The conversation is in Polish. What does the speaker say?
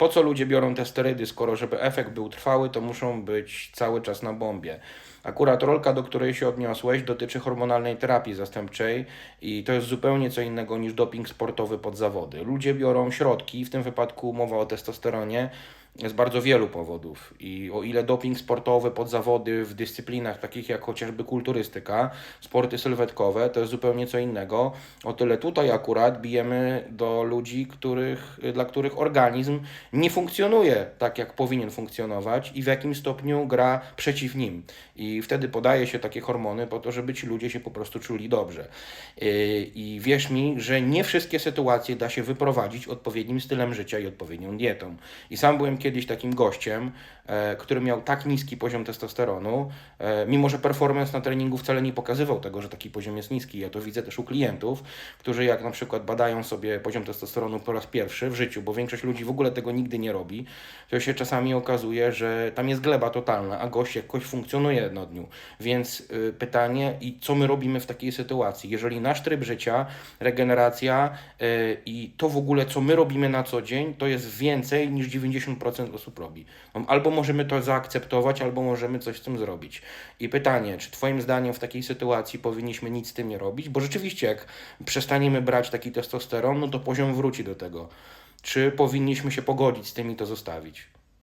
Po co ludzie biorą te sterydy, skoro żeby efekt był trwały, to muszą być cały czas na bombie. Akurat rolka, do której się odniosłeś, dotyczy hormonalnej terapii zastępczej i to jest zupełnie co innego niż doping sportowy pod zawody. Ludzie biorą środki, w tym wypadku mowa o testosteronie, z bardzo wielu powodów. I o ile doping sportowy pod zawody w dyscyplinach takich jak chociażby kulturystyka, sporty sylwetkowe, to jest zupełnie co innego, o tyle tutaj akurat bijemy do ludzi, których, dla których organizm nie funkcjonuje tak, jak powinien funkcjonować i w jakim stopniu gra przeciw nim. I wtedy podaje się takie hormony po to, żeby ci ludzie się po prostu czuli dobrze. Yy, I wierz mi, że nie wszystkie sytuacje da się wyprowadzić odpowiednim stylem życia i odpowiednią dietą. I sam byłem kiedyś takim gościem, e, który miał tak niski poziom testosteronu, e, mimo że performance na treningu wcale nie pokazywał tego, że taki poziom jest niski. Ja to widzę też u klientów, którzy jak na przykład badają sobie poziom testosteronu po raz pierwszy w życiu, bo większość ludzi w ogóle tego nigdy nie robi, to się czasami okazuje, że tam jest gleba totalna, a gość jakoś funkcjonuje na dniu. Więc y, pytanie, i co my robimy w takiej sytuacji? Jeżeli nasz tryb życia, regeneracja y, i to w ogóle, co my robimy na co dzień, to jest więcej niż 90% osób robi. No, Albo możemy to zaakceptować, albo możemy coś z tym zrobić. I pytanie, czy Twoim zdaniem w takiej sytuacji powinniśmy nic z tym nie robić? Bo rzeczywiście, jak przestaniemy brać taki testosteron, no to poziom wróci do tego. Czy powinniśmy się pogodzić z tym i to zostawić?